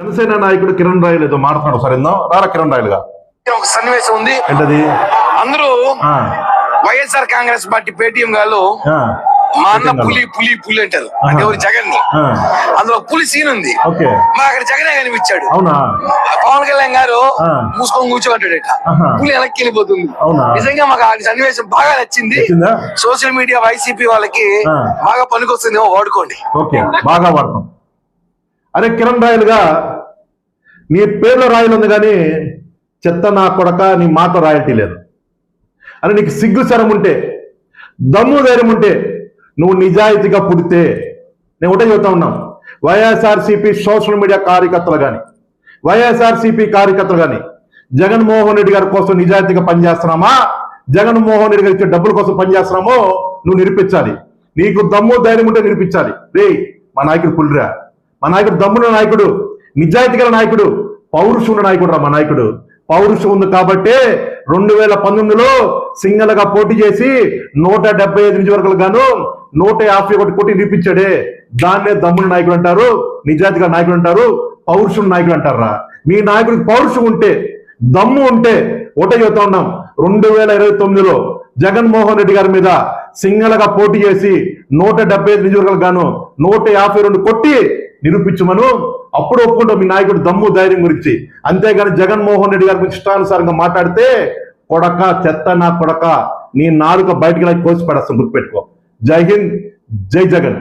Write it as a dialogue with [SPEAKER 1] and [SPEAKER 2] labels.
[SPEAKER 1] జనసేన నాయకుడు కిరణ్ రాయలు ఏదో మాట్లాడు సరే ఇందాం రారా కిరణ్ రాయలుగా?
[SPEAKER 2] ఒక సన్నివేశం ఉంది.
[SPEAKER 1] ఏంటది?
[SPEAKER 2] అందరూ వైఎస్ఆర్ కాంగ్రెస్ పార్టీ పేటిఎం గారు మా అన్న పులి పులి పులి అంటారు. అంటే ఎవరు? జగన్ అందులో పులి సీన్ ఉంది. మా అక్కడ జగనే కనిపించాడు. పవన్ కళ్యాణ్ గారు. మూసుకొని కూర్చోంటాడట
[SPEAKER 1] ఆహా.
[SPEAKER 2] పులి వెనక్కి వెళ్ళిపోతుంది? నిజంగా మాకు ఆ సన్నివేశం బాగా నచ్చింది. సోషల్ మీడియా వైసీపీ వాళ్ళకి. బాగా పనికొస్తుందేమో వాడుకోండి.
[SPEAKER 1] బాగా వాడతాం అరే కిరణ్ రాయలుగా నీ పేర్లో రాయలు ఉంది కానీ చెత్త నా కొడక నీ మాట రాయల్టీ లేదు. అని నీకు సిగ్గు శరం ఉంటే దమ్ము ధైర్యం ఉంటే నువ్వు నిజాయితీగా పుడితే నేను ఒకటే చెబుతా ఉన్నాం వైఎస్ఆర్సీపీ సోషల్ మీడియా కార్యకర్తలు కానీ వైఎస్ఆర్సీపీ కార్యకర్తలు కానీ జగన్మోహన్ రెడ్డి గారి కోసం నిజాయితీగా పనిచేస్తున్నామా? జగన్మోహన్ రెడ్డి గారి ఇచ్చే డబ్బుల కోసం పనిచేస్తున్నామో నువ్వు నిరూపించాలి. నీకు దమ్ము ధైర్యం ఉంటే నిరూపించాలి. రే మా నాయకుడు పుల్లిరా మా నాయకుడు దమ్ముల నాయకుడు నిజాయితీ గల నాయకుడు పౌరుషం ఉన్న నాయకుడు రా మా నాయకుడు. పౌరుషం ఉంది కాబట్టే రెండు వేల పంతొమ్మిదిలో సింగల్గా పోటీ చేసి నూట డెబ్బై ఐదు నియోజకవర్గాలు గాను నూట యాభై ఒకటి కోటి నిరూపించాడే దాన్నే దమ్ముల నాయకుడు అంటారు నిజాయితీ గల నాయకుడు అంటారు పౌరుషుడు నాయకుడు అంటారా? మీ నాయకుడికి పౌరుషం ఉంటే దమ్ము ఉంటే ఒకటే చెబుతా ఉన్నాం. రెండు వేల ఇరవై తొమ్మిదిలో జగన్మోహన్ రెడ్డి గారి మీద సింగల్గా పోటీ చేసి నూట డెబ్బై ఐదు నియోజకవర్గాలు గాను నూట యాభై రెండు కొట్టి నిరూపించమను. అప్పుడు ఒప్పుకుంటాం మీ నాయకుడు దమ్ము ధైర్యం గురించి. అంతేగాని జగన్మోహన్ రెడ్డి గారి గురించి ఇష్టానుసారంగా మాట్లాడితే కొడక చెత్త నా కొడక నీ నాలుక బయటికి కోసి పడేస్తాం గుర్తుపెట్టుకో. జై హింద్ జై జగన్.